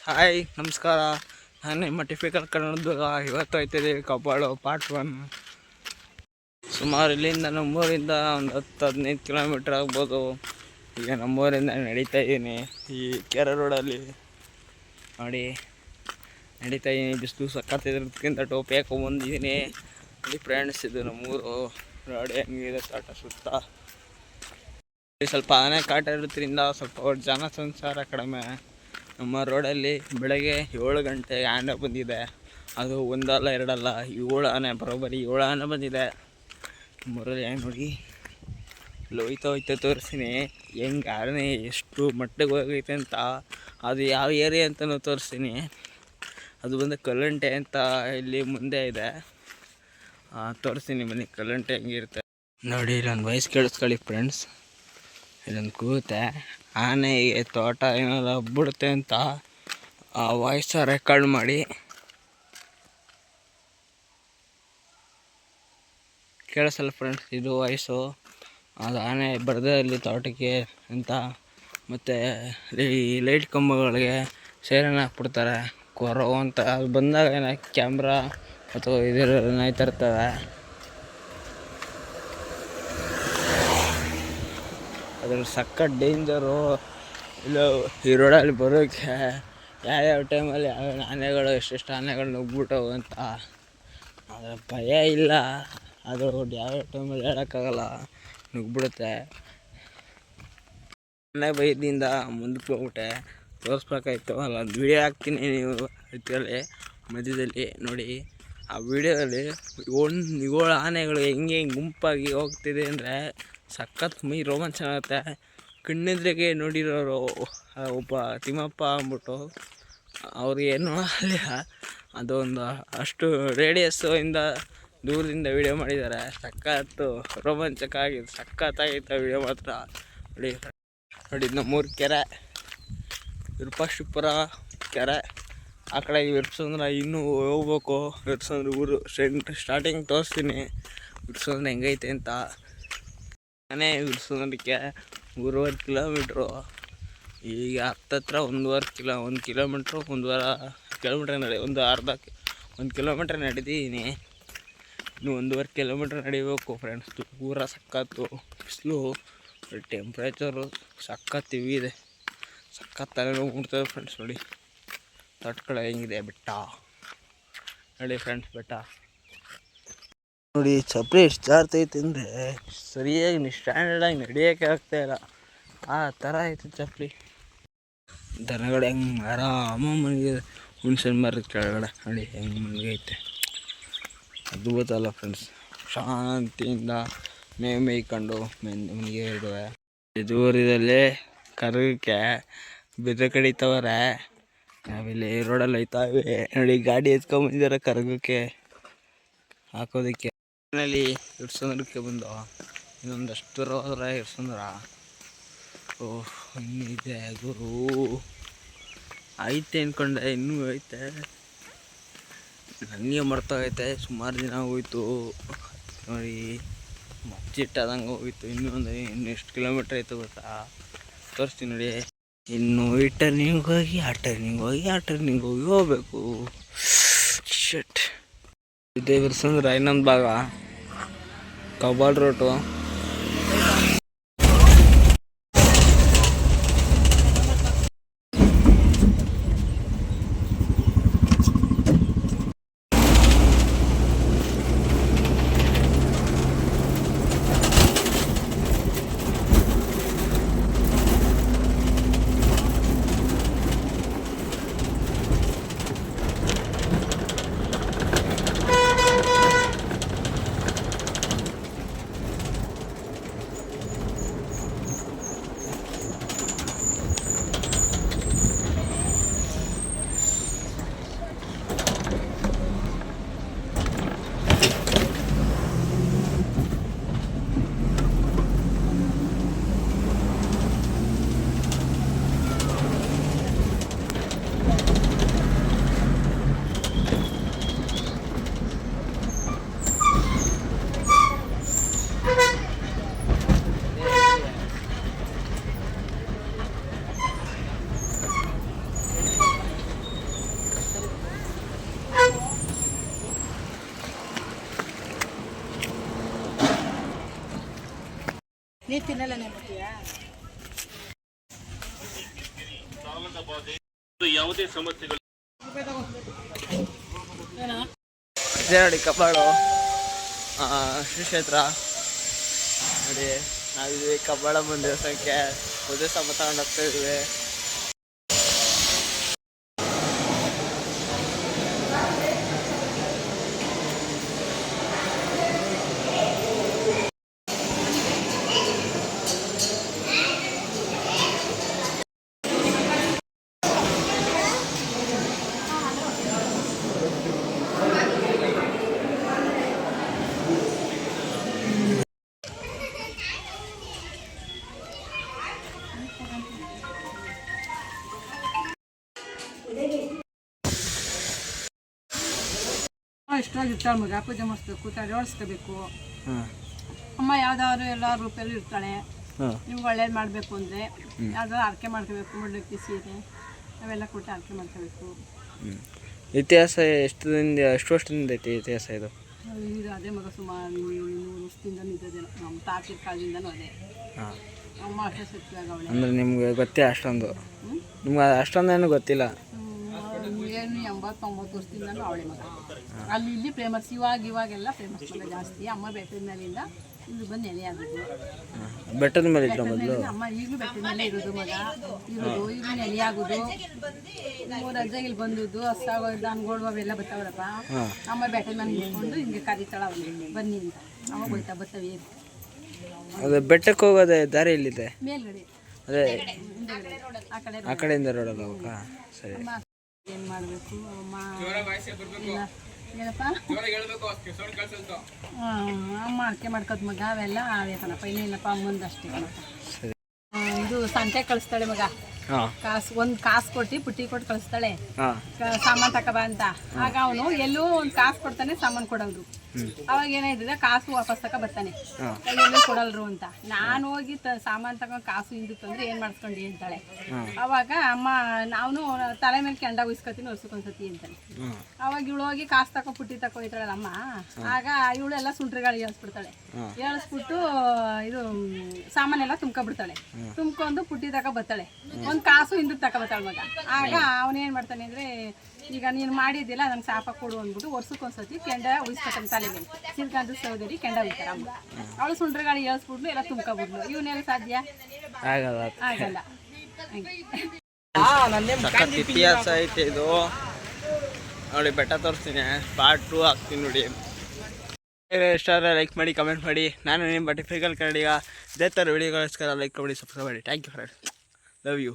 Hi ನಮಸ್ಕಾರ. ನಾನು ನಿಮ್ಮ ಟಿಫಿಕಲ್ ಕನ್ನಡದ ಇವತ್ತು ಹೋಯ್ತಿದ್ದೀವಿ ಕಬ್ಬಾಳು ಪಾರ್ಟ್ ಒನ್ ಸುಮಾರು ಇಲ್ಲಿಂದ ನಮ್ಮೂರಿಂದ ಒಂದು ಹತ್ತು ಹದಿನೈದು ಕಿಲೋಮೀಟ್ರ್ ಆಗ್ಬೋದು. ಈಗ ನಮ್ಮೂರಿಂದ ನಡೀತಾ ಇದ್ದೀನಿ ಈ ಕೆರೆ ರೋಡಲ್ಲಿ ನೋಡಿ, ನಡೀತಾ ಇದ್ದೀನಿ ಬಿಸಿಲು ಸಕ್ಕತ್ತಿದ್ರದಕ್ಕಿಂತ ಟೋಪಿ ಹಾಕೊಂಬಂದಿದ್ದೀನಿ ಇಲ್ಲಿ ಫ್ರೆಂಡ್ಸ್ ಇದು ನಮ್ಮೂರು. ರೋಡ್ ಹೆಂಗಿದೆ ಸಾಟ ಸುತ್ತ. ಸ್ವಲ್ಪ ಆನೆ ಕಾಟ ಇರೋದ್ರಿಂದ ಸ್ವಲ್ಪ ಜನ ಸಂಸಾರ ಕಡಿಮೆ. ನಮ್ಮ ರೋಡಲ್ಲಿ ಬೆಳಗ್ಗೆ ಏಳು ಗಂಟೆ ಆನೆ ಬಂದಿದೆ. ಅದು ಒಂದಲ್ಲ, ಎರಡಲ್ಲ, ಏಳು ಆನೆ, ಬರೋಬ್ಬರಿ ಏಳು ಆನೆ ಬಂದಿದೆ. ನಮ್ಮೂರಲ್ಲಿ ನೋಡಿ ಹೋಯ್ತಾ ಹೋಯ್ತಾ ತೋರಿಸ್ತೀನಿ. ಹೆಂಗೆ ಆನೆ ಎಷ್ಟು ಮಟ್ಟಿಗೆ ಹೋಗೈತೆ ಅಂತ, ಅದು ಯಾವ ಏರಿಯಾ ಅಂತಲೂ ತೋರಿಸ್ತೀನಿ. ಅದು ಬಂದು ಕಲ್ಲಂಟೆ ಅಂತ ಇಲ್ಲಿ ಮುಂದೆ ಇದೆ. ತೋರಿಸ್ತೀನಿ ಬನ್ನಿ, ಕಲ್ಲಂಟೆ ಹೆಂಗಿರುತ್ತೆ. ನೋಡಿ, ಇಲ್ಲೊಂದು ವಯಸ್ಸು ಕೇಳಿಸ್ಕೊಳ್ಳಿ ಫ್ರೆಂಡ್ಸ್ ಇಲ್ಲೊಂದು ಕೂತೆ. ಆನೆಗೆ ತೋಟ ಏನಾದ್ರು ಹಬ್ಬಿಡುತ್ತೆ ಅಂತ ಆ ವಾಯ್ಸ ರೆಕಾರ್ಡ್ ಮಾಡಿ. ಕೇಳಿಸಲ್ಲ ಫ್ರೆಂಡ್ಸ್ ಇದು ವಾಯ್ಸು ಅದು ಆನೆ ಬರದಲ್ಲಿ ತೋಟಕ್ಕೆ ಅಂತ. ಮತ್ತು ಈ ಲೈಟ್ ಕಂಬಗಳಿಗೆ ಸೇರನ್ನ ಹಾಕ್ಬಿಡ್ತಾರೆ. ಕೊರೋ ಅಂತ. ಅದು ಬಂದಾಗ ಏನೋ ಕ್ಯಾಮ್ರಾ ಅಥವಾ ಇದರ ನಾಯ್ತಾ ಅದ್ರ ಸಕ್ಕ ಡೇಂಜರು. ಇಲ್ಲ ಈ ರೋಡಲ್ಲಿ ಬರೋಕ್ಕೆ ಯಾವ್ಯಾವ ಟೈಮಲ್ಲಿ ಯಾವ್ಯಾವ ಆನೆಗಳು, ಎಷ್ಟೆಷ್ಟು ಆನೆಗಳು ನುಗ್ಬಿಟ್ಟವು ಅಂತ. ಅದ್ರ ಭಯ ಇಲ್ಲ. ಅದು ಯಾವ್ಯಾವ ಟೈಮಲ್ಲಿ ಹೇಳೋಕ್ಕಾಗಲ್ಲ. ನುಗ್ಬಿಡುತ್ತೆ ಆನೆ ಭಯದಿಂದ ಮುಂದಕ್ಕೆ ಹೋಗ್ಬಿಟ್ಟೆ. ತೋರಿಸ್ಬೇಕಾಯ್ತು. ಅಲ್ಲೊಂದು ವಿಡಿಯೋ ಹಾಕ್ತೀನಿ ನೀವು. ಇದರಲ್ಲಿ ಮಧ್ಯದಲ್ಲಿ ನೋಡಿ. ಆ ವಿಡಿಯೋದಲ್ಲಿ ಒಂದು ಏಳು ಆನೆಗಳು ಹೆಂಗೆ ಗುಂಪಾಗಿ ಹೋಗ್ತಿದೆ ಅಂದರೆ ಸಖತ್ ಮೈ ರೋಮಾಂಚ ಆಗುತ್ತೆ. ಕಣ್ಣೆದ್ರಿಗೆ ನೋಡಿರೋರು ಒಬ್ಬ ತಿಮ್ಮಪ್ಪ ಅಂದ್ಬಿಟ್ಟು ಅವ್ರಿಗೆ ಏನು ಅಲ್ಲಿ, ಅದೊಂದು ಅಷ್ಟು ರೇಡಿಯಸ್ಸು ಇಂದ ದೂರದಿಂದ ವಿಡಿಯೋ ಮಾಡಿದ್ದಾರೆ. ಸಖತ್ತು ರೋಮಾಂಚಕ ಆಗಿದೆ ಸಖತ್ತಾಗಿತ್ತು ವಿಡಿಯೋ ಮಾತ್ರ. ನೋಡಿ ನೋಡಿ, ನಮ್ಮೂರು ಕೆರೆ, ವಿರೂಪಾಕ್ಷಿಪುರ ಕೆರೆ. ಆ ಕಡೆ ವಿರ್ಸಂದ್ರೆ ಇನ್ನೂ ಹೋಗ್ಬೇಕು. ವಿರ್ಸಂದ್ರೆ ಊರು ಸೆಂಟ್ ಸ್ಟಾರ್ಟಿಂಗ್ ತೋರಿಸ್ತೀನಿ. ವಿರ್ಸಂದ್ರೆ ಹೆಂಗೈತೆ ಅಂತ. ಮನೆ ವಿರ್ಸಂದ್ರಕ್ಕೆ ಮೂರುವರೆ ಕಿಲೋಮೀಟ್ರು. ಈಗ ಹತ್ತತ್ರ ಒಂದೂವರೆ ಕಿಲೋ, ಒಂದು ಕಿಲೋಮೀಟ್ರು, ಒಂದೂವರೆ ಕಿಲೋಮೀಟ್ರ್ ನಡೆ, ಒಂದು ಅರ್ಧ ಒಂದು ಕಿಲೋಮೀಟ್ರ್ ನಡೆದಿದ್ದೀನಿ ಇನ್ನು ಒಂದೂವರೆ ಕಿಲೋಮೀಟ್ರ್ ನಡಿಬೇಕು ಫ್ರೆಂಡ್ಸ್ ಪೂರ ಸಖತ್ತು, ಬಿಸಿಲು ಟೆಂಪ್ರೇಚರು ಸಖತ್ ಇವಿದೆ ಸಖತ್ ತಲೆನೋವು ಮುಟ್ತದೆ ಫ್ರೆಂಡ್ಸ್ ನೋಡಿ. ತಟ್ಕಡೆ ಹೆಂಗಿದೆ ಬೆಟ್ಟ. ನೋಡಿ ಫ್ರೆಂಡ್ಸ್ ಬೆಟ್ಟ. ನೋಡಿ ಚಪ್ಪಲಿ ಎಷ್ಟು ಜಾರ್ತೈತೆ ಅಂದರೆ ಸರಿಯಾಗಿ ನೀ ಸ್ಟ್ಯಾಂಡರ್ಡಾಗಿ ನಡೆಯೋಕ್ಕೆ ಆಗ್ತಾ ಇಲ್ಲ. ಆ ಥರ ಐತೆ ಚಪ್ಪಲಿ ದನಗಳು ಹೆಂಗೆ ಆರಾಮ ಮಲಗಿದೆ ಹುಣ್ಸೆನ್ ಮರದ ಕೆಳಗಡೆ ನೋಡಿ, ಹೆಂಗೆ ಮಲಗೈತೆ. ಅದು ಗೊತ್ತಲ್ಲ ಫ್ರೆಂಡ್ಸ್. ಶಾಂತಿಯಿಂದ ಮೇ ಮೇಯ್ಕೊಂಡು ಮೆನ್, ಮನೆಗೆ ಇಡುವೆ. ದೂರದಲ್ಲಿ ಕರಗಕ್ಕೆ ಬೆದ ಕಡಿತವ್ರೆ ನಾವಿಲ್ಲಿ ರೋಡಲ್ಲಿ ಐತಾವೆ ನೋಡಿ, ಗಾಡಿ ಎತ್ಕೊಂಬಂದಿದ್ದಾರೆ ಕರಗಕ್ಕೆ. ಹಾಕೋದಕ್ಕೆ. ಮನೇಲಿ ಇಡ್ಸಂದ್ರಕ್ಕೆ ಬಂದು. ಇನ್ನೊಂದಷ್ಟು ದೂರ ಹೋದ್ರೆ ಇಡ್ಸಂದ್ರ ಓಹ್ ಇನ್ನಿದೆ ಗುರು. ಐತೆ ಅನ್ಕೊಂಡೆ, ಇನ್ನೂ ಐತೆ. ನನಗೆ ಮರ್ತೋಗೈತೆ ಸುಮಾರು ದಿನ ಹೋಯ್ತು. ನೋಡಿ ಮಚ್ಚಿಟ್ಟಾದಂಗೆ ಹೋಗಿತ್ತು ಇನ್ನೂ ಒಂದು ಇನ್ನು ಎಷ್ಟು ಕಿಲೋಮೀಟ್ರ್ ಆಯ್ತು ಗೊತ್ತಾ? ತೋರಿಸ್ತೀನಿ ನೋಡಿ. ಇನ್ನು ಈ ಟರ್ನಿಂಗ್ ಹೋಗಿ, ಆ ಟರ್ನಿಂಗ್ ಹೋಗಿ, ಆ ಟರ್ನಿಂಗ್ ಹೋಗಿ ಹೋಗ್ಬೇಕು. ಶಟ್ ಇದೇ ಬಿರ್ಸಂದ್ರೆ ಇನ್ನೊಂದು ಭಾಗ. ಕಬ್ಬಾಳ್ ರೋಟು ತಿನ್ನಲ್ಲ ನೆಮ್ಮದಿಯಾ ಇದೇ ನೋಡಿ ಕಬ್ಬಾಳು ಆ, ಶ್ರೀ ಕ್ಷೇತ್ರ ನೋಡಿ ನಾವಿದ್ವಿ ಕಬ್ಬಾಳಮ್ಮನ ದೇವಸ್ಥಾನಕ್ಕೆ ಮದುವೆ ಸಮ ತಗೊಂಡು ಹೋಗ್ತಾ ಇದ್ವಿ. ಇಷ್ಟವಾಗಿ ಇರ್ತಾಳೆ ಮಗ ಪೂಜೆ ಮಾಡಿಸ್ಬೇಕು ತಲೆ ಓಡಿಸ್ಕೋಬೇಕು. ಅಮ್ಮ ಯಾವ್ದಾದ್ರು ಎಲ್ಲ ರೂಪಲ್ಲಿ ಇರ್ತಾಳೆ. ನಿಮ್ಗೆ ಒಳ್ಳೇದು ಮಾಡಬೇಕು ಅಂದರೆ ಯಾವ್ದಾದ್ರು ಆರಕೆ ಮಾಡ್ಕೋಬೇಕು ಮುಳ್ಳಕ್ಕಿ ಸೀರೆ ಅವೆಲ್ಲ ಕೊಟ್ಟು ಆರಕೆ ಮಾಡ್ಕೋಬೇಕು. ಇತಿಹಾಸ ಎಷ್ಟು ದಿನದಿಂದ ಎಷ್ಟು ವರ್ಷದಿಂದ ಐತಿ ಇತಿಹಾಸ ಇದು? ಇದು ಅದೇ ಮಗ ಸುಮಾರು ನೂರು ವರ್ಷದಿಂದ ನಿಂತಿದ್ದೇನೆ ನಮ್ಮ ತಾತಿರ ಕಾಲದಿಂದನೂ ಅದೇ. ಅಮ್ಮ ಅಷ್ಟೇ ಸತ್ಯವಾಗ ಅವಳೆ ಅಂದರೆ ನಿಮ್ಗೆ ಗೊತ್ತೇ ಅಷ್ಟೊಂದು. ನಿಮ್ಗೆ ಅಷ್ಟೊಂದೇನು ಗೊತ್ತಿಲ್ಲ. ಏನು ಎಂಬತ್ತೊಂಬತ್ತು ವರ್ಷದಿಂದ ಅವಳಿ ಮಗ. ಅಲ್ಲಿ ಇಲ್ಲಿ ಫೇಮಸ್ ಇವಾಗ ಇವಾಗೆಲ್ಲ ಫೇಮಸ್ ಮಗ ಜಾಸ್ತಿ. ಅಮ್ಮ ಬೆಟ್ಟದ ಮೇಲಿಂದ ಇಲ್ಲಿ ಬಂದು ನೆಲೆ ಆಗಿದ್ದು ಬೆಟ್ಟದ ಮೇಲೆ ಇದ್ರ ಮೊದಲು ಅಮ್ಮ ಈಗಲೂ ಬೆಟ್ಟದ ಮೇಲೆ ಇರೋದು ಮಗ. ಇರೋದು ಈಗ ನೆಲೆ ಆಗೋದು. ಮೂರು ಅಜ್ಜ ಇಲ್ಲಿ ಬಂದದ್ದು ಹಸಾಗ ದನಗಳು ಅವೆಲ್ಲ ಬರ್ತಾವಲ್ಲಪ್ಪ ಅಮ್ಮ ಬೆಟ್ಟದ ಮೇಲೆ ನಿಂತ್ಕೊಂಡು ಹಿಂಗೆ ಕರಿತಾಳ ಅವ್ರಿಗೆ ಬನ್ನಿ ಅಂತ. ಅವಾಗ ಹೋಯ್ತಾ ಬರ್ತವೆ ಅದು ಬೆಟ್ಟಕ್ಕೆ ಹೋಗೋದೇ ದಾರಿ ಎಲ್ಲಿದೆ? ಮೇಲ್ಗಡೆ. ಅದೇ ಆ ಕಡೆ ಆ ಕಡೆಯಿಂದ ರೋಡಲ್ಲ ಸರಿ. ಏನು ಮಾಡಬೇಕು? ಅಮ್ಮ ಇಲ್ಲ. ಏನಪ್ಪ? ಹಾಂ ಅಮ್ಮ ಅಡಿಕೆ ಮಾಡ್ಕೋದು ಮಗ ಅವೆಲ್ಲ ಅವೇ ಕಣಪ್ಪ ಇನ್ನೇನಪ್ಪ ಅಮ್ಮಂದಷ್ಟೇ ಕಣಪ್ಪ ಇದು ಸಂತೆ ಕಳಿಸ್ತಾಳೆ ಮಗ. ಹಾಂ. ಕಾಸು ಒಂದ್ ಕಾಸು ಕೊಟ್ಟು ಪುಟ್ಟಿ ಕೊಟ್ಟು ಕಳಿಸ್ತಾಳೆ. ಸಾಮಾನ್ ತಕಬ ಅಂತ. ಆಗ ಅವನು ಎಲ್ಲೂ ಒಂದ್ ಕಾಸು ಕೊಡ್ತಾನೆ ಸಾಮಾನ್ ಕೊಡೋದು ಅವಾಗ ಏನಾಯ್ತದೆ ಕಾಸು ವಾಪಸ್ ತಕ ಬರ್ತಾನೆ. ಕೈಯಲ್ಲಿ ಕೊಡಲ್ರು ಅಂತ. ನಾನು ಹೋಗಿ ಸಾಮಾನು ತಗೊಂಡು ಕಾಸು ಹಿಂದಿತ್ತು ಅಂದ್ರೆ ಏನ್ ಮಾಡ್ಸ್ಕೊಂಡಿ ಅಂತಾಳೆ. ಅವಾಗ ಅಮ್ಮ ನಾನು ತಲೆ ಮೇಲೆ ಕೆಂಡ ಉಯಿಸ್ಕೊತೀನಿ ವರ್ಷಕ್ಕೊಂದ್ಸತಿ ಅಂತಾನೆ ಅವಾಗ ಇವಳು ಹೋಗಿ ಕಾಸು ತಕೊ ಪುಟ್ಟಿ ತಕೊ ಹೋಯ್ತಾಳಲ್ಲ ಅಮ್ಮ. ಆಗ ಇವಳೆಲ್ಲ ಸುಂಟ್ರಿಗಳು ಏಳ್ಸ್ಬಿಡ್ತಾಳೆ ಹಾಂ. ಏಳ್ಸ್ಬಿಟ್ಟು ಇದು ಸಾಮಾನೆಲ್ಲ ತುಂಬ್ಕೊಬಿಡ್ತಾಳೆ. ತುಂಬ್ಕೊಂಡು ಪುಟ್ಟಿ ತಕ ಬರ್ತಾಳೆ. ಒಂದು ಕಾಸು ಹಿಂದಕ್ಕೆ ತಕ ಬರ್ತಾಳೆ ಮಗ. ಆಗ ಅವನೇನ್ ಮಾಡ್ತಾನೆ ಅಂದರೆ ಈಗ ನೀನು ಮಾಡಿದ್ದಿಲ್ಲ ನಂಗೆ ಸಾಪ ಕೊಡು ಅಂದ್ಬಿಟ್ಟು ವರ್ಷಕ್ಕೊಂದ್ಸತಿ ಕೆಂಡ ಉಯಿಸ್ಕೊತಾನೆ ತಲೆಗೆ ಮೇಲೆ. ಸಿಲ್ಕಂದು ಸೌದರಿ ಕೆಂಡ ಉಯ್ತಾರ ಅಮ್ಮ. ಅವಳು ಸುಂಡ್ರಗಾಳಿ ಏಳ್ಸ್ಬಿಡ್ಲು ಎಲ್ಲ ತುಂಬ್ಕೊಬಿಡ್ಲು. ಇವನ್ನೆಲ್ಲ ಸಾಧ್ಯ? ಆಗಲ್ಲ. ಸಖತ್ ಇತಿಹಾಸ ಐತೆ ಇದು. ನೋಡಿ ಬೆಟ್ಟ ತೋರಿಸ್ತೀನಿ. ಪಾರ್ಟ್ ಟು ಹಾಕ್ತೀನಿ ನೋಡಿ. ಇಷ್ಟ ಲೈಕ್ ಮಾಡಿ ಕಮೆಂಟ್ ಮಾಡಿ. ನಾನು ನಿಮ್ಮ ಬಟ್ಟೆ ಫ್ರೀಗಲ್ ಕನ್ನಡಿಗ ಇದೇ ಥರ ವಿಡಿಯೋಗೋಸ್ಕರ ಲೈಕ್ ಮಾಡಿ ಸಬ್ಸ್ಕ್ರೈಬ್ ಮಾಡಿ. Thank you friend love you